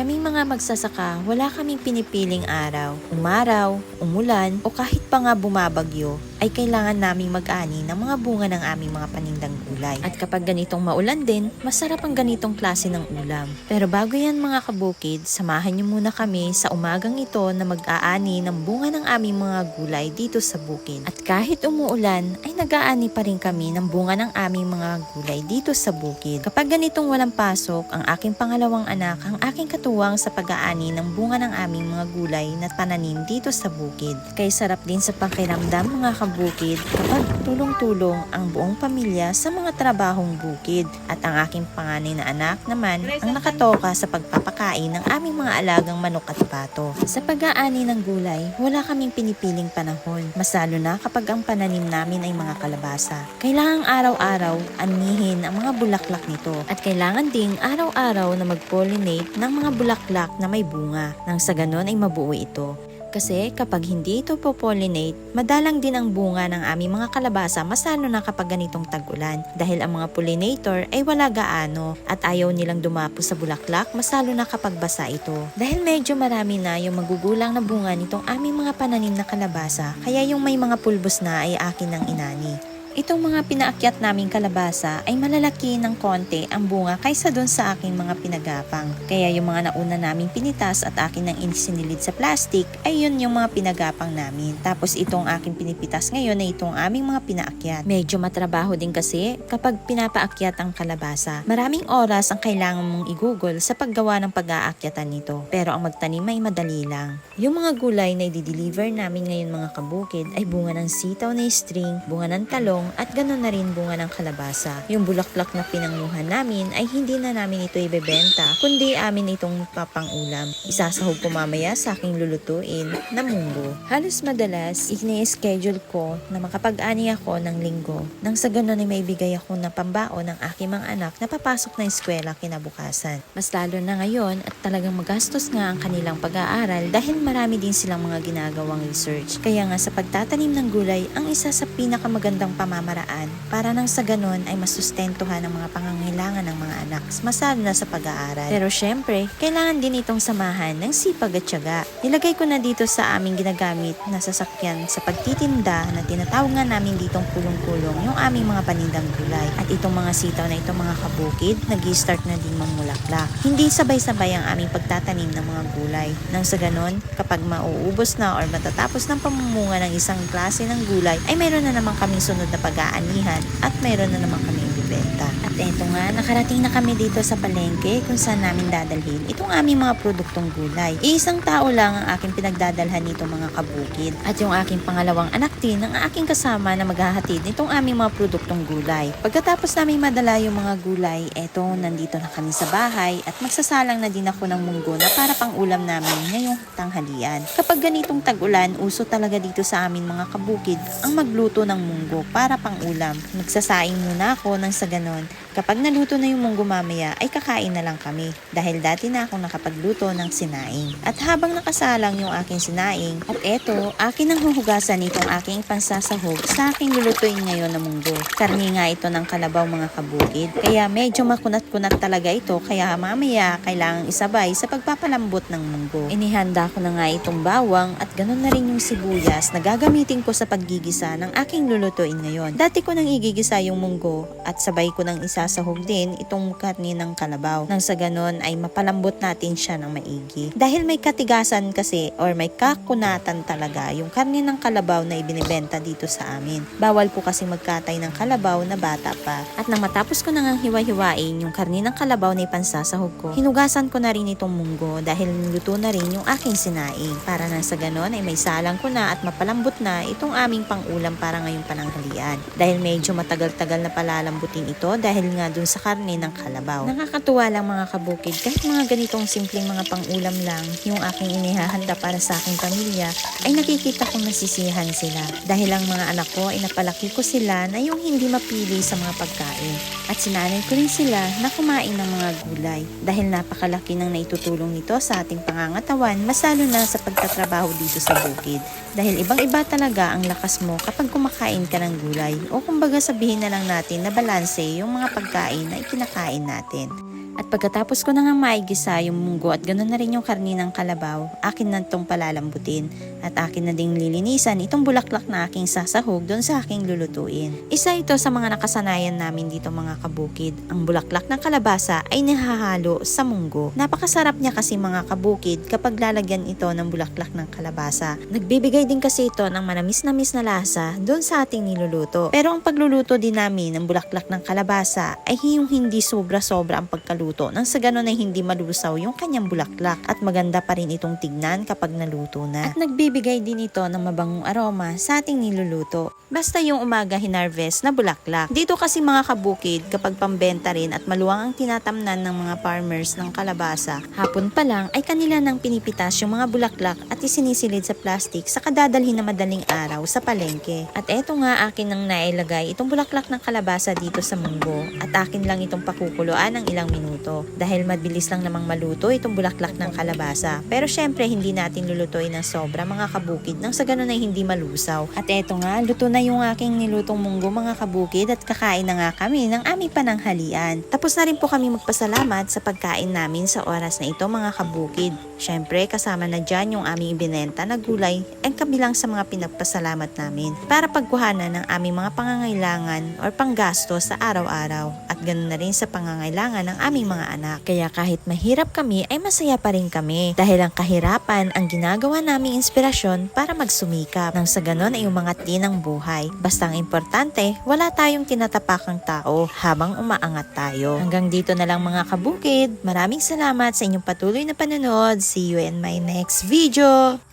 Kaming mga magsasaka, wala kaming pinipiling araw. Umaraw, umulan, o kahit pa nga bumabagyo, ay kailangan naming mag-ani ng mga bunga ng aming mga panindang gulay. At kapag ganitong maulan din, masarap ang ganitong klase ng ulam. Pero bago yan mga kabukid, samahan niyo muna kami sa umagang ito na mag-aani ng bunga ng aming mga gulay dito sa bukid. At kahit umuulan, ay nag-aani pa rin kami ng bunga ng aming mga gulay dito sa bukid. Kapag ganitong walang pasok, ang aking pangalawang anak ang aking katuwang sa pag-aani ng bunga ng aming mga gulay na pananim dito sa bukid. Kay sarap din sa pakiramdam mga kabukid kapag tulong-tulong ang buong pamilya sa mga trabahong bukid. At ang aking panganay na anak naman ang nakatoka sa pagpapakain ng aming mga alagang manok at pato. Sa pag-aani ng gulay, wala kaming pinipiling panahon. Mas lalo na kapag ang pananim namin ay mga kalabasa. Kailangang araw-araw anihin ang mga bulaklak nito at kailangan ding araw-araw na mag-pollinate ng mga bulaklak na may bunga nang sa ganon ay mabuo ito. Kasi kapag hindi ito po-pollinate, madalang din ang bunga ng aming mga kalabasa masano na kapag ganitong tag-ulan. Dahil ang mga pollinator ay wala gaano at ayaw nilang dumapo sa bulaklak masalo na kapag basa ito. Dahil medyo marami na yung magugulang na bunga nitong aming mga pananim na kalabasa, kaya yung may mga pulbos na ay akin ng inani. Itong mga pinaakyat naming kalabasa ay malalaki ng konti ang bunga kaysa doon sa aking mga pinagapang. Kaya yung mga nauna naming pinitas at akin nang insinilid sa plastic ay yun yung mga pinagapang namin. Tapos itong aking pinipitas ngayon ay itong aming mga pinaakyat. Medyo matrabaho din kasi kapag pinapaakyat ang kalabasa. Maraming oras ang kailangan mong igugol sa paggawa ng pag-aakyatan nito. Pero ang magtanim ay madali lang. Yung mga gulay na i-deliver namin ngayon mga kabukid ay bunga ng sitaw na string, bunga ng talong, at ganoon na rin bunga ng kalabasa. Yung bulaklak na pinanguhan namin ay hindi na namin ito ibebenta, kundi amin itong papangulam. Isasahog ko mamaya sa aking lulutuin na munggo. Halos madalas, ini-schedule ko na makapag-ani ako ng linggo. Nang sa ganoon ay maibigay ako ng pambaon ng aking mga anak na papasok na eskwela kinabukasan. Mas lalo na ngayon at talagang magastos nga ang kanilang pag-aaral dahil marami din silang mga ginagawang research. Kaya nga sa pagtatanim ng gulay, ang isa sa pinakamagandang pamamaraan para nang sa ganon ay masustentuhan ang mga pangangailangan ng mga anak, masalo na sa pag-aaral. Pero syempre, kailangan din itong samahan ng sipag at tiyaga. Nilagay ko na dito sa aming ginagamit na sasakyan sa pagtitinda na tinatawag nga namin ditong kulong-kulong yung aming mga panindang gulay. At itong mga sitaw na itong mga kabukid, nag start na din mamulaklak. Hindi sabay-sabay ang aming pagtatanim ng mga gulay. Nang sa ganon, kapag mauubos na or matatapos ng pamumunga ng isang klase ng gulay, ay mayroon na naman kaming sunod na pag-aanihan at mayroon na naman kami ibibenta. Eto nga, nakarating na kami dito sa palengke kung saan namin dadalhin itong aming mga produktong gulay. Iisang tao lang ang aking pinagdadalhan nito mga kabukid. At yung aking pangalawang anak din ang aking kasama na maghahatid nitong aming mga produktong gulay. Pagkatapos namin madala yung mga gulay, eto, nandito na kami sa bahay at magsasalang na din ako ng munggo na para pang ulam namin ngayong tanghalian. Kapag ganitong tag-ulan, uso talaga dito sa amin mga kabukid ang magluto ng munggo para pang ulam. Magsasaing muna ako nang sa ganon. Kapag naluto na yung munggo mamaya, ay kakain na lang kami. Dahil dati na akong nakapagluto ng sinaing. At habang nakasalang yung aking sinaing, at eto, akin ang huhugasan itong aking pansasahog sa aking lulutuin ngayon na munggo. Karni nga ito ng kalabaw mga kabukid. Kaya medyo makunat-kunat talaga ito, kaya mamaya kailangang isabay sa pagpapalambot ng munggo. Inihanda ko na nga itong bawang at ganun na rin yung sibuyas na gagamitin ko sa paggigisa ng aking lulutuin ngayon. Dati ko nang igigisa yung munggo at sabay ko nang isasahog din itong karni ng kalabaw. Nang sa ganun ay mapalambot natin siya ng maigi. Dahil may katigasan kasi or may kakunatan talaga yung karni ng kalabaw na ibinibenta dito sa amin. Bawal po kasi magkatay ng kalabaw na bata pa. At nang matapos ko nang hiwa-hiwain yung karni ng kalabaw na ipansasahog ko, hinugasan ko na rin itong munggo dahil niluto na rin yung aking sinaing. Para na sa ganon ay may salang ko na at mapalambot na itong aming pangulam para ngayong pananghalian. Dahil medyo matagal-tagal na palalambutin ito dahil nga dun sa karne ng kalabaw. Nakakatuwa lang mga kabukid kahit mga ganitong simpleng mga pangulam lang yung aking inihahanda para sa aking pamilya ay nakikita kong nasisiyahan sila. Dahil ang mga anak ko ay napalaki ko sila na yung hindi mapili sa mga pagkain. At sinanay ko rin sila na kumain ng mga gulay. Dahil napakalaki ng naitutulong nito sa ating pangangatawan, mas lalo na sa pagtatrabaho dito sa bukid. Dahil ibang-iba talaga ang lakas mo kapag kumakain ka ng gulay. O kumbaga sabihin na lang natin na balanse yung mga pagkain na ikinakain natin. At pagkatapos ko na nga maigisa yung munggo at ganoon na rin yung karni ng kalabaw, akin na itong palalambutin. At akin na ding lilinisan itong bulaklak na aking sasahog doon sa aking lulutuin. Isa ito sa mga nakasanayan namin dito mga kabukid. Ang bulaklak ng kalabasa ay nahahalo sa munggo. Napakasarap niya kasi mga kabukid kapag lalagyan ito ng bulaklak ng kalabasa. Nagbibigay din kasi ito ng manamis-namis na lasa doon sa ating niluluto. Pero ang pagluluto din namin ng bulaklak ng kalabasa ay yung hindi sobra-sobra ang pagkaluto nang sa ganun ay hindi malusaw yung kanyang bulaklak at maganda pa rin itong tignan kapag naluto na. At nagbibigay din ito ng mabangong aroma sa ating niluluto. Basta yung umaga hinarvest na bulaklak. Dito kasi mga kabukid kapag pambenta rin at maluwang ang tinatamnan ng mga farmers ng kalabasa, hapon pa lang ay kanila nang pinipitas yung mga bulaklak at isinisilid sa plastic sa kadadalhin na madaling araw sa palengke. At eto nga akin nang nailagay itong bulaklak ng kalabasa dito sa munggo at akin lang itong pakukuluan ng ilang minuto dahil mabilis lang namang maluto itong bulaklak ng kalabasa. Pero syempre hindi natin lulutuin ng sobra mga kabukid nang sa ganun ay hindi malusaw. At eto nga, luto na yung aking nilutong munggo mga kabukid at kakain na nga kami ng aming pananghalian. Tapos na rin po kami magpasalamat sa pagkain namin sa oras na ito mga kabukid. Syempre kasama na dyan yung aming ibinenta na gulay ang kabilang sa mga pinagpasalamat namin para pagkuhanan ng aming mga pangangailangan or panggasto sa araw-araw at ganun na rin sa pangangailangan ng aming mga anak. Kaya kahit mahirap kami ay masaya pa rin kami dahil ang kahirapan ang ginagawa naming inspirasyon para magsumikap nang sa ganun ay umangat din ang buhay. Basta ang importante, wala tayong tinatapakang tao habang umaangat tayo. Hanggang dito na lang mga kabukid. Maraming salamat sa inyong patuloy na panonood. See you in my next video.